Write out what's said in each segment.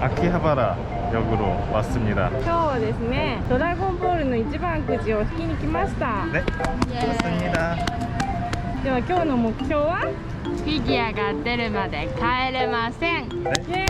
아키하바라 역으로 왔습니다. 今日はですねドラゴンボールの一番くじを引きに来ました 네, 좋습니다. では今日の目標はフィギュアが出るまで帰れません。イエ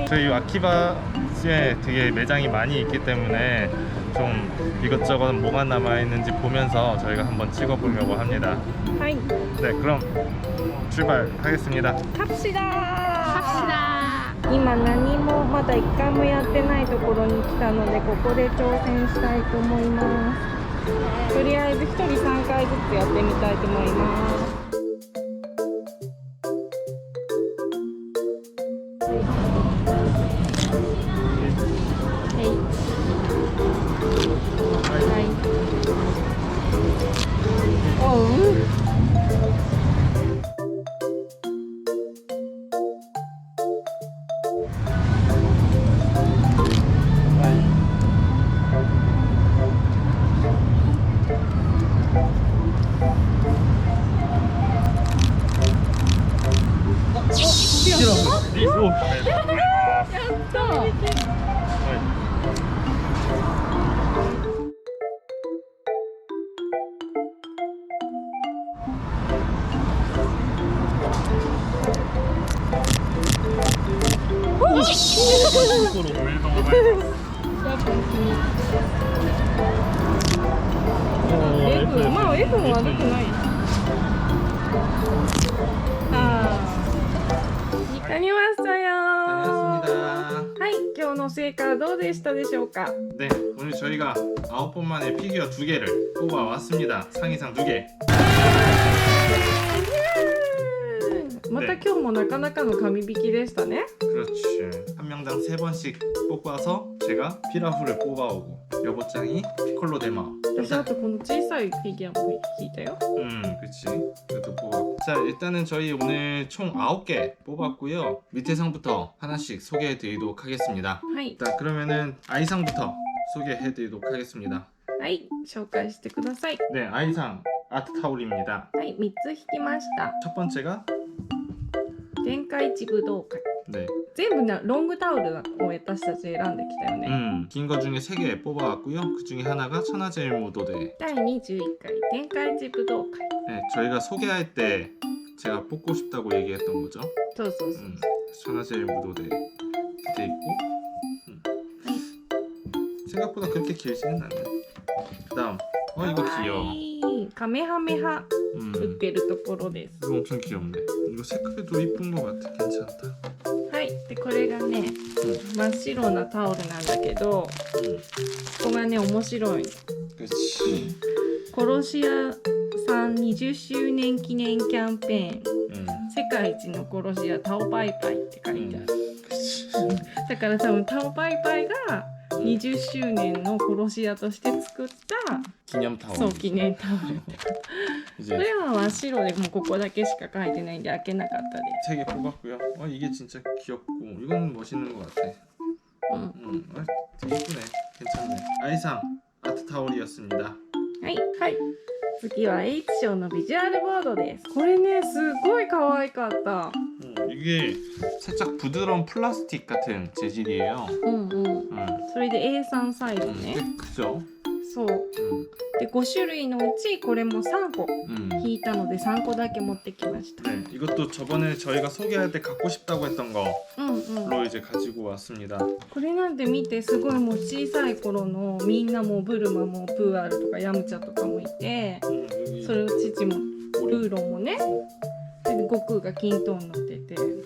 ーイ 저희 아키바시에 되게 매장이 많이 있기 때문에 좀 이것저것 뭐가 남아 있는지 보면서 저희가 한번 찍어보려고 합니다. はい 네, 그럼 출발하겠습니다. 갑시다 はしだ。 今何もまだ一回もやってないところに来たのでここで挑戦したいと思います。とりあえず1人3回ずつやってみたいと思います。어, F まあ F も悪くないあーやりましたよー 반갑습니다. はい今日の成果はどうでしたでしょうか 네, 오늘 저희가 아홉 번 만에 피규어 두 개를 뽑아 왔습니다. 상의상 두 개. また今日もなかなかの紙引きでしたね 그렇지. 한 명당 세 번씩 뽑아서 제가 피라후를 뽑아오고 여보짱이 피콜로 데마. 私あとこの小さいフィギュアも引いたよ 음, 그치. 그것도 뽑았고. 자, 일단은 저희 오늘 총 9개 뽑았고요. 밑에 상부터 하나씩 소개해 드리도록 하겠습니다. はい 자, 그러면은 아이상부터 소개해 드리도록 하겠습니다. はい紹介してください 네, 아이상 아트 타올입니다. はい3つ引きました 첫 번째가 天下一武道会 네, 全部なロングタオルを私たち選んできたよね、 음, 긴 거 중에 3개 뽑아왔고요. 그 중에 하나가 천하제일무도대. 第21回天下一武道会 네, 저희가 소개할 때 제가 뽑고 싶다고 얘기했던 거죠. そうそうそう、 음, 천하제일무도대 밑에 있고 음. 생각보다 그렇게 길지는 않네. 그다음 어 이거 귀여워. はいカメハメハ 음, 売ってるところです、 이거 엄청 귀엽네. 이거 색깔도 이쁜 것 같아. 괜찮다. はいでこれがね真っ白なタオルなんだけど 음, ここがね面白い 그렇지. 殺し屋さん20周年記念キャンペーン 음, 世界一の殺し屋タオパイパイって書いてある、 그렇지. だから多分タオパイパイが 20周年の殺し屋として作った 기념 타워. そう記念タオルこ 이제 れは真っ白でもうここだけしか書いてないんで開けなかったで 세 개 뽑았고요. 어 이게 진짜 귀엽고 이건 멋있는 것 같아. す、うん、 음, 아, 되게 이쁘네. 괜찮네. 아이상 아트 타올이었습니다. はいはい次は H 賞のビジュアルボードですこれねすごい可愛かった 음, 이게 살짝 부드러운 플라스틱 같은 재질이에요. うんうん 음, それで A3 サイズ 음, ね 꽤 크죠? そう 음, で5種類のうちこれも3個 음. 引いたので3個だけ持ってきました 네, 이것도 저번에 저희가 소개할 때 갖고 싶다고 했던 거로 うんうん 이제 가지고 왔습니다. これなんて見てすごいもう小さい頃のみんなもうブルマもプーアルとかヤムチャとかもいて 음, 여기 それを父もプ 우리 ーロンもねで 悟空が均等になってて 그렇지.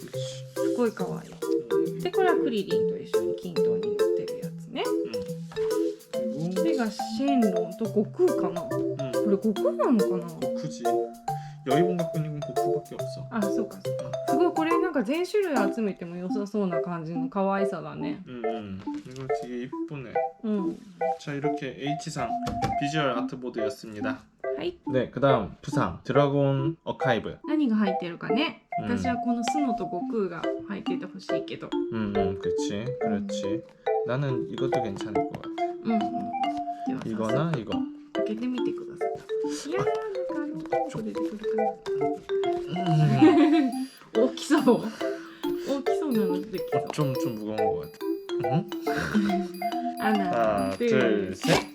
すごい可愛い 음, でこれはクリリンと一緒に均等になってるやつね 음. これがシェンロンと悟空かなこ 그리고 음, れ悟空なのかな 고쿠지 여의봉 갖고 있는 건 고쿠밖에 없어. あそうかそうかすごいこれなんか全種類集めても良さそうな感じの可愛さだね 음, 음. 이거 되게 이쁘네. うん、 자 이렇게 H상 비주얼 아트보드였습니다. はい、 네, 그다음 부상 드래곤 어카이브. 何が入ってるかね、うん私はこのスノと悟空が入っててほしいけど 음, 음, 그렇지, 그렇지. 나는 이것도 괜찮을 것 같아. うんうんでは 이거나 이거. 開けてみてくださいいやーなか こ出てくるかな 음, 大きそう大きそうなの出てきそう 좀, 좀 무거운 것 같아. 응? アナ 하나, 둘, 둘, 셋.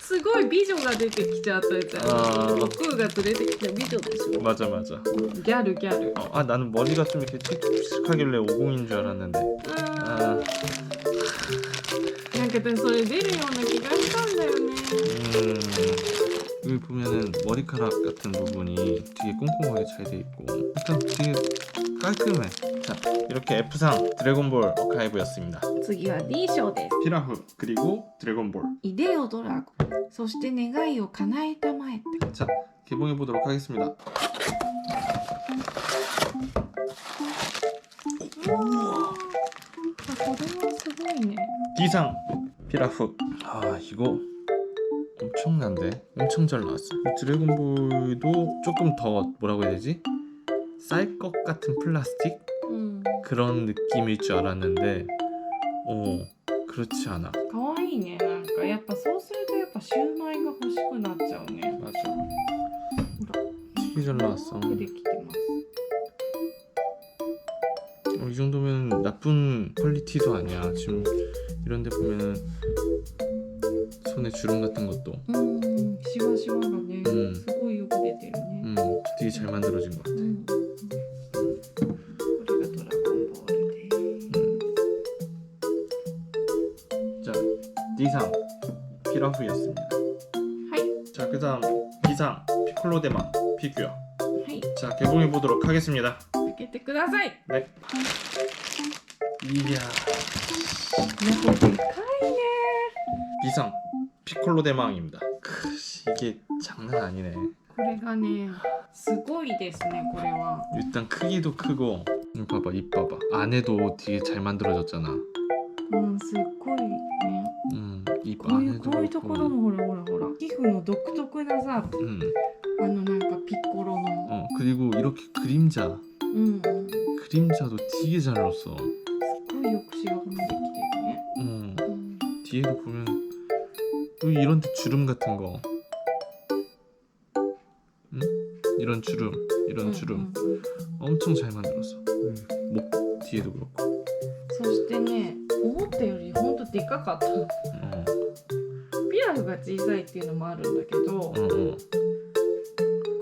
すごい美女が出てきちゃったやつやあー悟空が連れてきた美女でしょ 맞아, 맞아. ギャルギャル 어, 아, 나는 머리가 좀 이렇게 칙칙하길래 50인 줄 알았는데. あ 아, ーなんかでもそれ出るような気がしたんだよね 음. 여기 보면은 머리카락 같은 부분이 되게 꼼꼼하게 잘 돼 있고 일단 되게 깔끔해. 자, 이렇게 F상 드래곤볼 어카이브였습니다. 次は D 賞です 피라프 그리고 드래곤볼. イデオドラゴンそして願いを叶えたまえって 자, 개봉해 보도록 하겠습니다. うわーこれはすごいね D상 피라프. 아, 이거 엄청난데? 엄청 잘 나왔어. 이 드래곤볼도 조금 더 뭐라고 해야 되지? 쌀 것 같은 플라스틱? うん 그런 느낌일 줄 알았는데 어 그렇지 않아 かわいいねなんかやっぱそうするとやっぱシューマイが欲しくなっちゃうね 맞아 ほら 되게 잘 나왔어 よくできてます 어, 이 정도면 나쁜 퀄리티도 아니야 지금 이런 데 보면은 손에 주름 같은 것도 うんシワシワがね、うんすごいよく出てるね 음 되게 잘 만들어진 것 같아 D상 피라프였습니다 はい 자 그다음 B상 피콜로 데마 피규어 はい 자 개봉해 보도록 하겠습니다 開けてください 네 이야 猫でかいね B상 피콜로 대망입니다. 크, 이게 장난 아니네. これがねすごいですねこれは 일단 크기도 크고 이 봐봐 입 봐봐 안에도 되게 잘 만들어졌잖아. うんすっごいね 음입 こういう 안에도 こういうところ 그렇고 もほらほらほら皮膚の独特なさ 음, あのなんかピッコロの 어 그리고 이렇게 그림자 うんうんす 그림자도 되게 잘 넣었어. っごいよくシワができてるね 음, うん 뒤에도 보면 또 이런 데 주름 같은 거. 음? 이런 주름, 이런 주름 うんうんうん 엄청 잘 만들었어. 목 뒤에도 그렇고. そしてね思ったよりほんとでかかった 어, ピ ラフが小さいっていうのもあるんだけど 어, 어.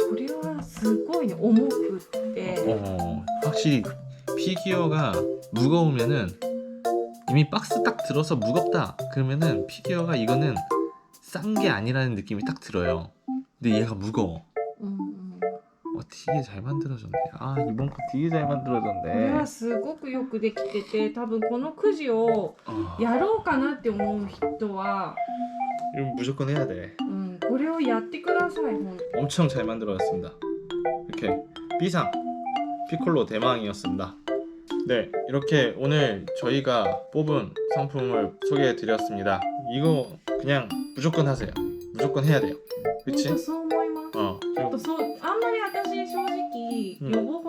これはすごいね重くって、 어, 확실히 피규어가 무거우면은 이미 박스 딱 들어서 무겁다 그러면은 피규어가 이거는 싼 게 아니라는 느낌이 딱 들어요. 근데 얘가 무거워. うんうん、 어, 되게 잘 만들어졌네. 아 이번 거 되게 잘 これ 만들어졌네. はすごくよくできてて多分このくじを 어, やろうかなって思う人は、 이건 무조건 해야 돼. うん、これをやってくださいほん 엄청 잘 만들어졌습니다. 이렇게 B상 피콜로 대망이었습니다. 네, 이렇게 오늘 저희가 뽑은 상품을 소개해 드렸습니다. 이거 그냥 무조건 하세요. 무조건 해야 돼요. 本 그치? 当そう思います。 어. ちょっとそうあんまり私正直、うん予防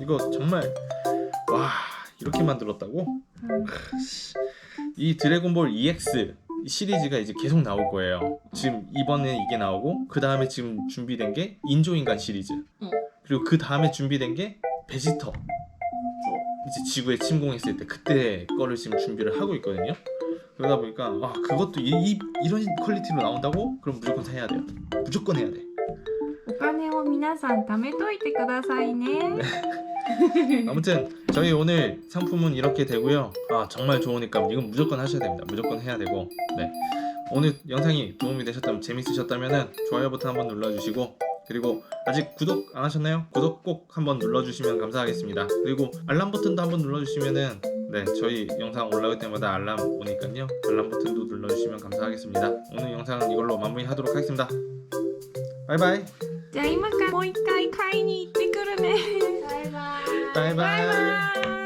이거 정말 와 이렇게 만들었다고? うん 이 드래곤볼 EX 시리즈가 이제 계속 나올 거예요. 지금 이번에 이게 나오고 그 다음에 지금 준비된 게 인조인간 시리즈. 응. 그리고 그 다음에 준비된 게 베지터. 이제 지구에 침공했을 때 그때 거를 지금 준비를 하고 있거든요. 그러다 보니까 아 그것도 이, 이, 이런 퀄리티로 나온다고? 그럼 무조건 사야 돼요. 무조건 해야 돼. お金を皆さん貯めといてくださいね。 아무튼 저희 오늘 상품은 이렇게 되고요. 아 정말 좋으니까 이건 무조건 하셔야 됩니다. 무조건 해야 되고 네 오늘 영상이 도움이 되셨다면 재밌으셨다면은 좋아요 버튼 한번 눌러주시고 그리고 아직 구독 안 하셨나요? 구독 꼭 한번 눌러주시면 감사하겠습니다. 그리고 알람 버튼도 한번 눌러주시면은 네 저희 영상 올라올 때마다 알람 오니까요 알람 버튼도 눌러주시면 감사하겠습니다. 오늘 영상은 이걸로 마무리하도록 하겠습니다. 바이바이. じゃあ今からもう一回買いに行ってくるね。バイバイ。バイバイ